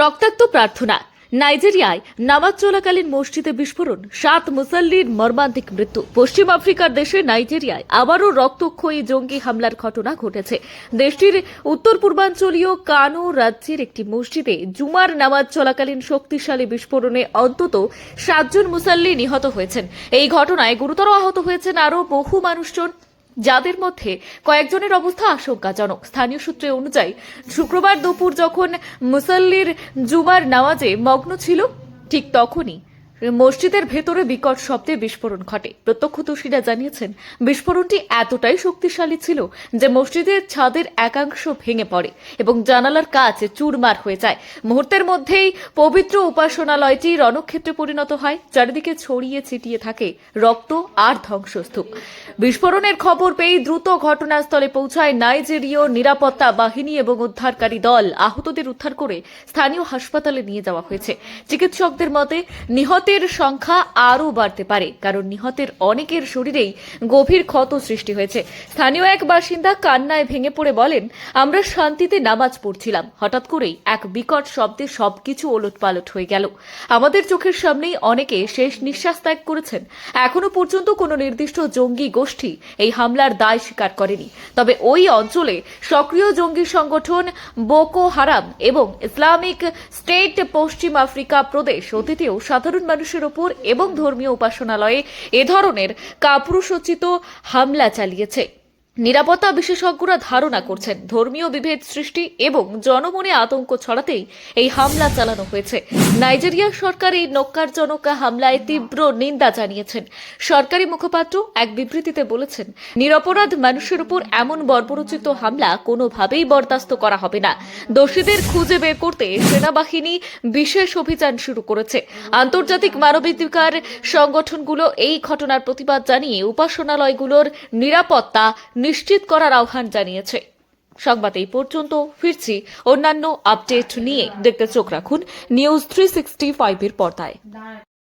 রক্তাক্ত প্রার্থনা। নাইজেরিয়ায় নামাজ চলাকালীন মসজিদে বিস্ফোরণ, সাত মুসল্লির মর্মান্তিক মৃত্যু। পশ্চিম আফ্রিকার দেশে নাইজেরিয়ায় আবারও রক্তক্ষয়ী জঙ্গি হামলার ঘটনা ঘটেছে। দেশটির উত্তর পূর্বাঞ্চলীয় কানো রাজ্যের একটি মসজিদে জুমার নামাজ চলাকালীন শক্তিশালী বিস্ফোরণে অন্তত সাতজন মুসল্লি নিহত হয়েছেন। এই ঘটনায় গুরুতর আহত হয়েছেন আরও বহু মানুষজন। যাদের মধ্যে কয়েকজনের অবস্থা আশঙ্কাজনক। স্থানীয় সূত্রে অনুযায়ী, শুক্রবার দুপুর যখন মুসল্লির জুমার নামাজে মগ্ন ছিল, ঠিক তখনই মসজিদের ভেতরে বিকট শব্দে বিস্ফোরণ ঘটে। প্রত্যক্ষদর্শীরা জানিয়েছেন, বিস্ফোরণটি এতটাই শক্তিশালী ছিল যে মসজিদের ছাদের একাংশ ভেঙে পড়ে এবং জানালার কাজ চুরমার হয়ে যায়। মুহূর্তের মধ্যেই পবিত্র উপাসনালয়টি রণক্ষেত্রে পরিণত হয়, চারিদিকে ছড়িয়ে ছিটিয়ে থাকে রক্ত আর ধ্বংসস্তূপ। বিস্ফোরণের খবর পেয়ে দ্রুত ঘটনাস্থলে পৌঁছায় নাইজেরীয় নিরাপত্তা বাহিনী এবং উদ্ধারকারী দল। আহতদের উদ্ধার করে স্থানীয় হাসপাতালে নিয়ে যাওয়া হয়েছে। চিকিৎসকদের মতে নিহতের সংখ্যা আরও বাড়তে পারে, কারণ নিহতের অনেকের শরীরেই গভীর ক্ষত সৃষ্টি হয়েছে। স্থানীয় এক বাসিন্দা কান্নায় ভেঙে পড়ে বলেন, আমরা শান্তিতে নামাজ পড়ছিলাম। হঠাৎ করেই এক বিকট শব্দে সবকিছু ওলটপালট হয়ে গেল। আমাদের চোখের সামনেই অনেকে শেষ নিঃশ্বাস ত্যাগ করেছেন। এখনও পর্যন্ত কোনো নির্দিষ্ট জঙ্গি গোষ্ঠী এই হামলার দায় স্বীকার করেনি। তবে ওই অঞ্চলে সক্রিয় জঙ্গি সংগঠন বোকো হারাম এবং ইসলামিক স্টেট পশ্চিম আফ্রিকা প্রদেশ অতীতেও সাধারণ মানুষের ওপর এবং ধর্মীয় উপাসনালয়ে এ ধরনের কাপুরুষোচিত হামলা চালিয়েছে। নিরাপত্তা বিশেষজ্ঞরা ধারণা করছেন ধর্মীয় বিভেদ সৃষ্টি এবং জনমনে আতঙ্ক ছড়াতেই এই হামলা চালানো হয়েছে। নাইজেরিয়া সরকার এই নক্কারজনক হামলায় তীব্র নিন্দা জানিয়েছেন। সরকারি মুখপাত্র এক বিবৃতিতে বলেছেন, নিরপরাধ মানুষের উপর এমন বর্বরোচিত হামলা কোনোভাবেই বরদাস্ত করা হবে না। দোষীদের খুঁজে বের করতে সেনাবাহিনী বিশেষ অভিযান শুরু করেছে। আন্তর্জাতিক মানবাধিকার সংগঠনগুলো এই ঘটনার প্রতিবাদ জানিয়ে উপাসনালয়গুলোর নিরাপত্তা নিশ্চিত করার আহ্বান জানিয়েছে। সংবাদ এই পর্যন্ত, ফিরছি অন্যান্য আপডেট নিয়ে। দেখতে চোখ রাখুন নিউজ থ্রি সিক্সটি ফাইভের পর্দায়।